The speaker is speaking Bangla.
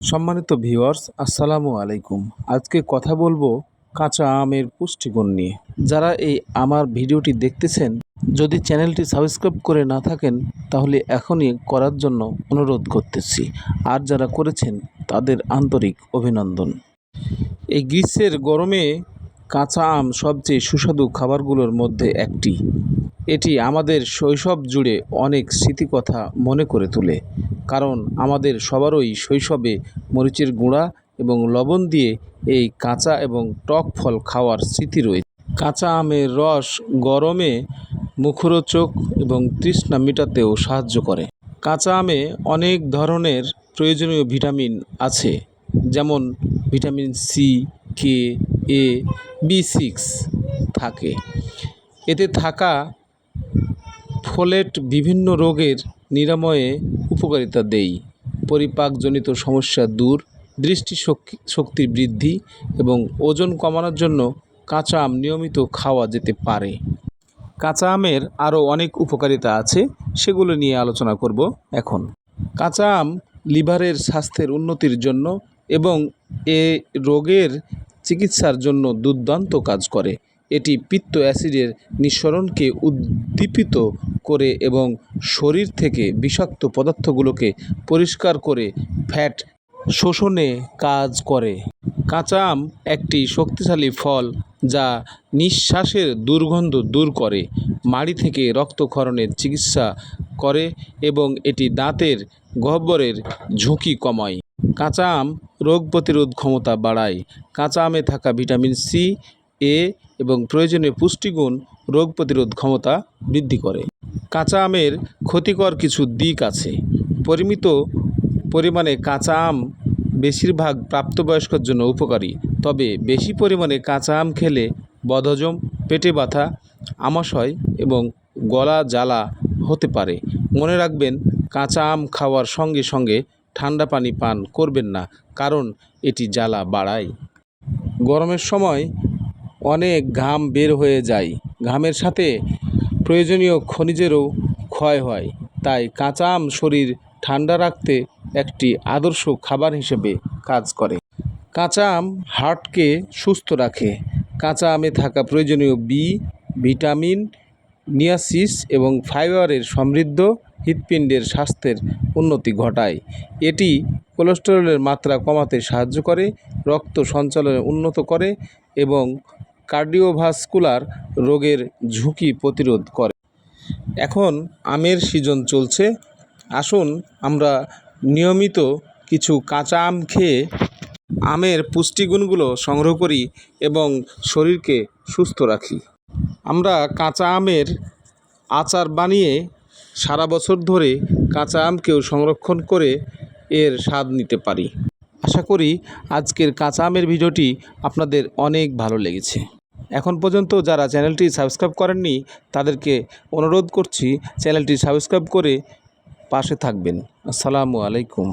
সম্মানিত ভিউয়ার্স, আসসালামু আলাইকুম। আজকে কথা বলব কাঁচা আমের পুষ্টিগুণ নিয়ে। যারা এই আমার ভিডিওটি দেখতেছেন, যদি চ্যানেলটি সাবস্ক্রাইব করে না থাকেন, তাহলে এখনই করার জন্য অনুরোধ করতেছি। আর যারা করেছেন, তাদের আন্তরিক অভিনন্দন। এই গ্রীষ্মের গরমে কাঁচা আম সবচেয়ে সুস্বাদু খাবারগুলোর মধ্যে একটি। এটি আমাদের শৈশব জুড়ে অনেক স্মৃতিকথা মনে করে তোলে, কারণ আমাদের সবারই শৈশবে মরিচের গুঁড়া এবং লবণ দিয়ে এই কাঁচা এবং টক ফল খাওয়ার স্মৃতি রয়েছে কাঁচা আমের রস গরমে মুখরোচক এবং তৃষ্ণা মেটাতেও সাহায্য করে। কাঁচা আমে অনেক ধরনের প্রয়োজনীয় ভিটামিন আছে, যেমন vitamin C, K, A, B six থাকে। এতে থাকা ফোলেট বিভিন্ন রোগের নিরাময়ে উপকারিতা দেয় পরিপাকজনিত সমস্যা দূর দৃষ্টি শক্তি বৃদ্ধি এবং ওজন কমানোর জন্য কাঁচা আম নিয়মিত খাওয়া যেতে পারে। কাঁচা আমের আরও অনেক উপকারিতা আছে, সেগুলো নিয়ে আলোচনা করব এখন। কাঁচা আম লিভারের স্বাস্থ্যের উন্নতির জন্য এবং এ রোগের চিকিৎসার জন্য দুর্দান্ত কাজ করে। এটি পিত্ত অ্যাসিডের নিঃসরণকে উদ্দীপিত করে এবং শরীর থেকে বিষাক্ত পদার্থগুলোকে পরিষ্কার করে ফ্যাট শোষণে কাজ করে। কাঁচা আম একটি শক্তিশালী ফল যা নিঃশ্বাসের দুর্গন্ধ দূর করে, মাড়ি থেকে রক্তক্ষরণের চিকিৎসা করে এবং এটি দাঁতের গহ্বরের ঝুঁকি কমায়। কাঁচা আম রোগ প্রতিরোধ ক্ষমতা বাড়ায়। কাঁচা আমে থাকা ভিটামিন সি এ এবং প্রয়োজনীয় পুষ্টিগুণ, রোগ প্রতিরোধ ক্ষমতা বৃদ্ধি করে। কাঁচা আমের ক্ষতিকর কিছু দিক আছে। পরিমিত পরিমাণে কাঁচা আম বেশিরভাগ প্রাপ্তবয়স্কর জন্য উপকারী। তবে বেশি পরিমাণে কাঁচা আম খেলে বদহজম, পেটে ব্যথা, আমাশয় এবং গলা জ্বালা হতে পারে। মনে রাখবেন, কাঁচা আম খাওয়ার সঙ্গে সঙ্গে ঠান্ডা পানি পান করবেন না, কারণ এটি জ্বালা বাড়ায়। গরমের সময় অনেক ঘাম বের হয়ে যায়। ঘামের সাথে প্রয়োজনীয় খনিজেরও ক্ষয় হয়। তাই কাঁচা আম শরীর ঠান্ডা রাখতে একটি আদর্শ খাবার হিসেবে কাজ করে। কাঁচা আম হার্টকে সুস্থ রাখে। কাঁচা আমে থাকা প্রয়োজনীয় বি, ভিটামিন, নিয়াসিস এবং ফাইবারের সমৃদ্ধ হৃৎপিণ্ডের স্বাস্থ্যের উন্নতি ঘটায়। এটি কোলেস্টেরলের মাত্রা কমাতে সাহায্য করে, রক্ত সঞ্চালনে উন্নত করে এবং কার্ডিওভাস্কুলার রোগের ঝুঁকি প্রতিরোধ করে। এখন আমের সিজন চলছে। আসুন আমরা নিয়মিত কিছু কাঁচা আম খেয়ে আমের পুষ্টিগুণগুলো সংগ্রহ করি এবং শরীরকে সুস্থ রাখি। আমরা কাঁচা আমের আচার বানিয়ে সারা বছর ধরে কাঁচা আমকেও সংরক্ষণ করে এর স্বাদ নিতে পারি। আশা করি আজকের কাঁচা আমের ভিডিওটি আপনাদের অনেক ভালো লেগেছে। এখন পর্যন্ত যারা চ্যানেলটি সাবস্ক্রাইব করেননি, তাদেরকে অনুরোধ করছি চ্যানেলটি সাবস্ক্রাইব করে পাশে থাকবেন। আসসালামু আলাইকুম।